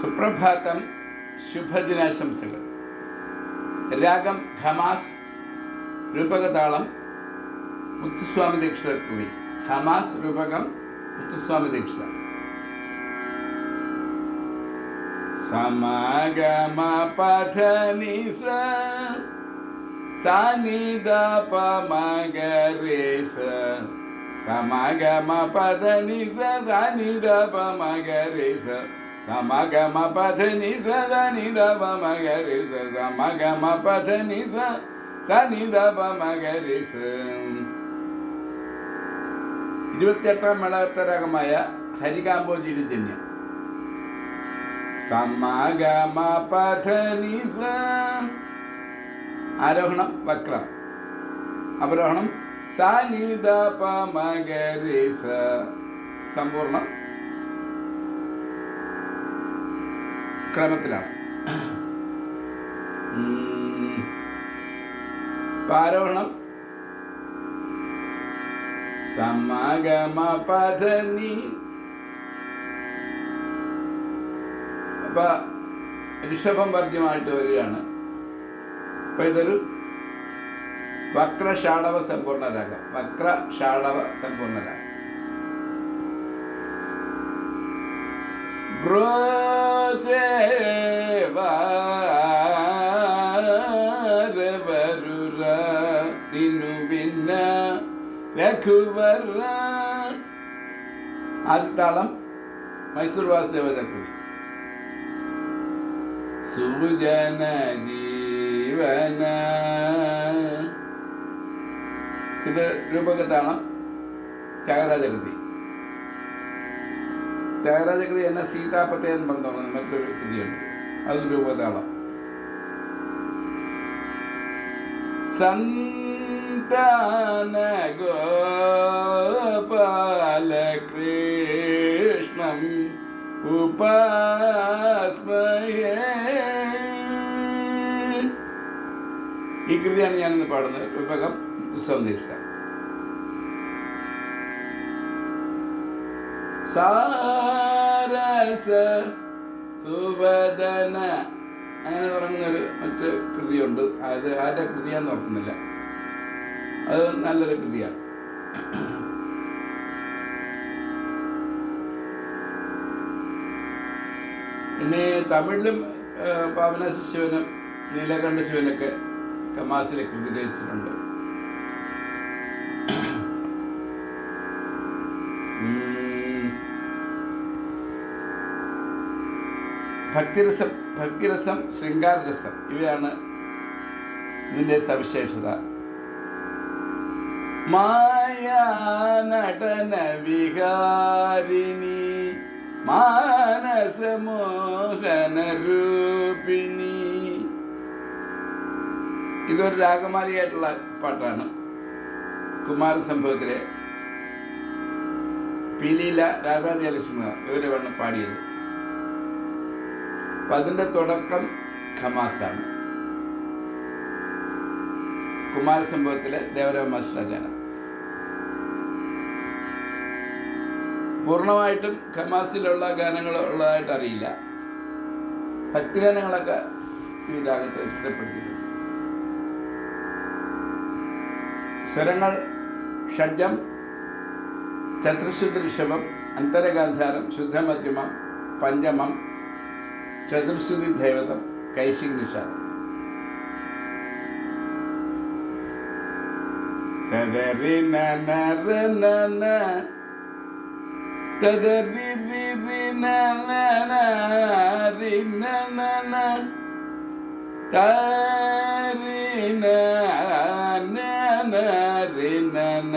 സുപ്രഭാതം ശുഭദിനാശംസകൾ രാഗം ഖമാസ് രൂപകതാളം മുത്തുസ്വാമി ദീക്ഷിതർ കുവി ഖമാസ് രൂപകം മുത്തുസ്വാമി ദീക്ഷിതർ സമഗമ പധനി സാനിദ പമഗരേ സമഗമ പദനി സാനിദ പമഗരേ സമഗമ പധനി സനിദ പമഗരേ സമഗമ പധനി സനിദ പമഗരേ ഇരുപത്തിയെട്ടാം മേളത്തരകമായ ഹരികാമ്പോജിരി ജന്യം. സമഗമ നിസ ആരോഹണം? വക്രം. അവരോഹണം. സാനിദ പമഗരി സമ്പൂർണം ക്രമത്തിലാണ് ആരോഹണം സമഗമ പധനി അപ്പൊ ഋഷഭം വർജ്യമായിട്ട് വരികയാണ്. അപ്പൊ ഇതൊരു വക്രഷാടവ സമ്പൂർണ രാഗം വക്രഷാടവ സമ്പൂർണ രാഗം ബ്രോജേവരുര നിന്നു പിന്ന രഘുവര ആദ്യത്താളം മൈസൂർ വാസുദേവ ചക്രി സുജന ജീവന ഇത് രൂപകത്താളം ത്യാഗരാജകൃതി ത്യാഗരാജകൃതി എന്നെ സീതാപത്തെ എന്ന് പറഞ്ഞു മറ്റൊരു കൃതിയുണ്ട് അത് രൂപതാളം. സന്താന ഗോപാലകൃഷ്ണം ഉപാസ്മയേ. ഈ കൃതിയാണ് ഞാനിന്ന് പാടുന്നത്. രൂപകം സന്ദേശ സാരസ സുവദന. അങ്ങനെ തുടങ്ങുന്നൊരു മറ്റ് കൃതിയുണ്ട്. അത് ആരുടെ കൃതിയാന്ന് ഓർക്കുന്നില്ല. അത് നല്ലൊരു കൃതിയാണ്. പിന്നെ തമിഴിലും പാവന ശിശുവിനും നീലകണ്ഠ ശിവനൊക്കെ കമാസിലെ കൃതി രചിച്ചിട്ടുണ്ട് ഭക്തിരസം ഭക്തിരസം ശൃംഗാരരസം ഇവയാണ് ഇതിന്റെ സവിശേഷത. മായാ നടന വിഹാരിണി മാനസമോഹന രൂപിണി ഇതൊരു രാഗമാലിയായിട്ടുള്ള പാട്ടാണ്. കുമാരസംഭവത്തിലെ പിലീല രാധാജയലക്ഷ്മി ഇവരെ വേണം പാടിയത്. അപ്പം അതിന്റെ തുടക്കം ഖമാസാണ്. കുമാരസംഭവത്തിലെ ദേവരവ മാസ്റ്റർ ഗാനം പൂർണമായിട്ടും ഖമാസിലുള്ള ഗാനങ്ങൾ ഉള്ളതായിട്ട് അറിയില്ല. ഭക്തിഗാനങ്ങളൊക്കെ ഈ രാഗത്തെ ഇഷ്ടപ്പെടുത്തിയിട്ടുണ്ട്. സ്വരങ്ങൾ ഷഡ്ജം ചതുർശുദ്ധ ഋഷഭം അന്തരഗാന്ധാരം ശുദ്ധമധ്യമം പഞ്ചമം ചതുർശ്രുതി ദൈവതം കൈശിക് നിഷാദം തദരി നന നന തദരി രി രി നന രി നന താരി നന രി നന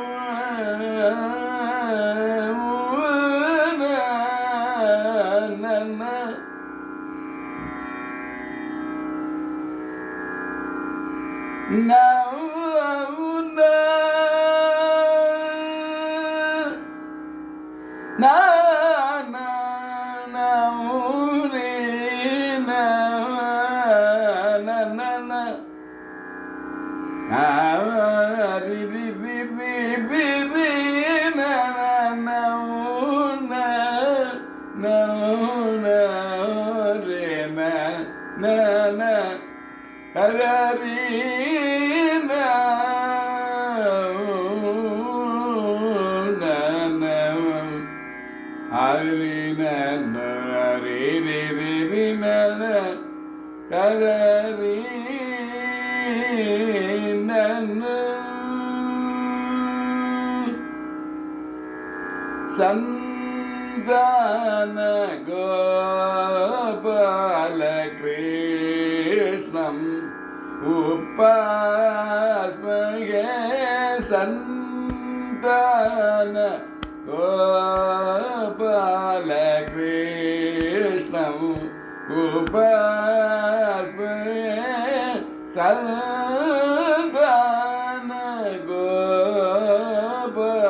no. சந்தான கோபால கிருஷ்ணம் உபாஸ்மகே சந்தான கோபால கிருஷ்ணம் உபா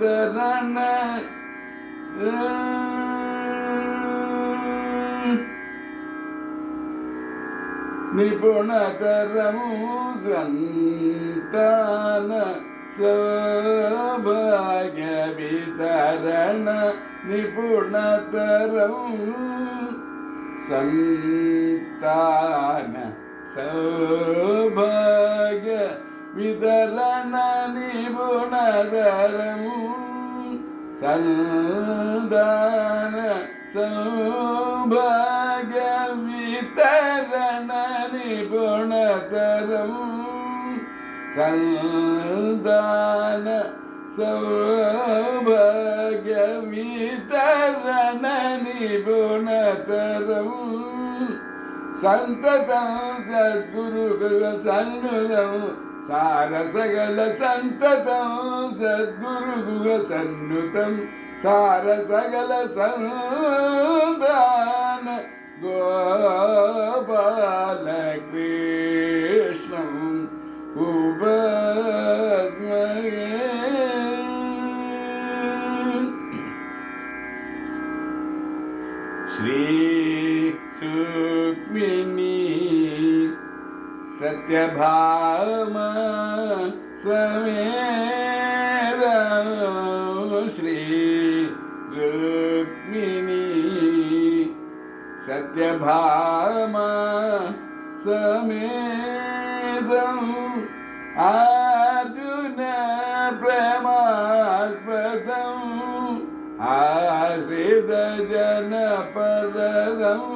വിതരണ നിപുണതരമു സന്താന സൗഭാഗ്യ വിതരണ നിപുണതരമു സന്താന സൗഭാഗ്യ విదరణ నిపుణరము సందాన సౌభాగ్య వితరణ నిపుణతరము సందాన సౌభాగ్య వితరణ నిపుణతరము సంతతం సద్గురు సన్నులము सारसगलसन्ततं सद्गुरुसन्नुतं सारसगलसन्दान गोपालकृष्णं उपस्मये श्रीरुक्मिणी सत्य सत्यभामा समेद श्री रुक्मिणी। सत्यभामा समेदं अर्जुन प्रेमास्पदम् आश्रितजनपदम्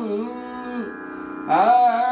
आ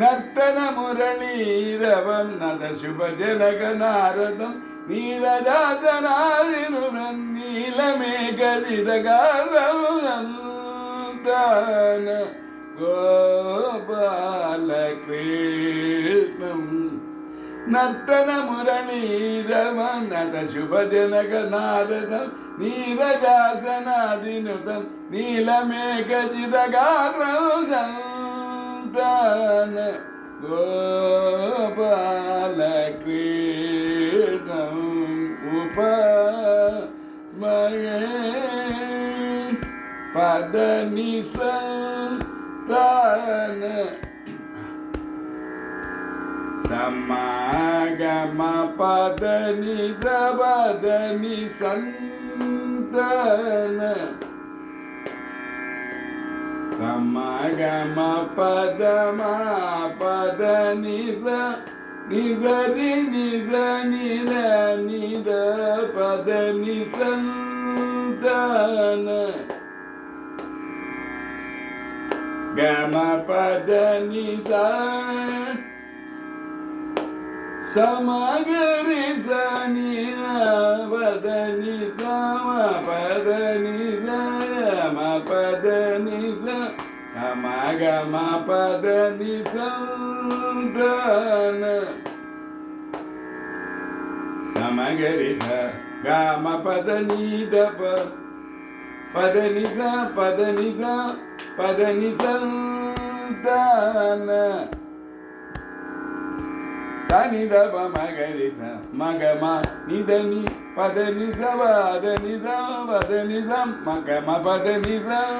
നർത്തന മുരളീരവം നദ ശുഭജനകനാരദം നീലരാജനാദിനുരൻ നീലമേഘലിതകാരമുന്താന ഗോപാലകൃഷ്ണം നർത്തന മുരളീരവനത ശുഭജനക നാരദം നീരജാസനാദിനുതം ഗോപാലകൃഷ്ണം ഉപസ്മയേ പദനിസന്താന സമാഗമ പദനി గమ పదని దబదని సంతన గమ గమ పదమ పదని నిజరి నిజ నిల నిద పదని సంతన గమ పదని సా సమగరి పదని సమ పదని సమ పదని సమగమ పదని సంతాన సమగరి స గమ పదని దప పదని స పదని స పదని సంతాన சனி தப மகரி ச மகம நிதனி பத நிசவ அத நிசம் பத நிசம் மகம பத நிசம்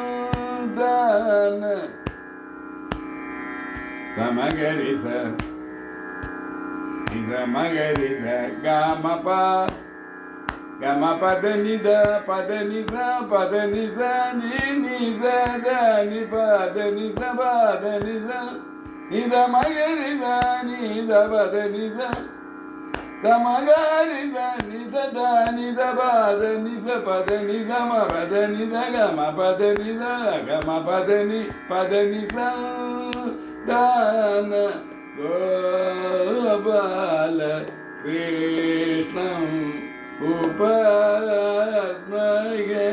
சமகரி ச நித மகரி ச கம ப கம பத நித பத நிச பத நிச நி நிச த நி பத நிச பத நிச ನಿಧ ಮಗ ನಿಧ ನಿಧ ಬದ ನಿಧ ಸಮಗ ನಿಧ ನಿಧ ದ ನಿಧ ಬದ ನಿಧ ಪದ ನಿಧ ಮ ಪದ ನಿಧ ಗ ಮ ಪದ ನಿಧ ಗ ಮ ಪದ ನಿ ಪದ ನಿಧ ದಾನ ಗೋಪಾಲ ಕೃಷ್ಣ ಉಪಸ್ಮಗೇ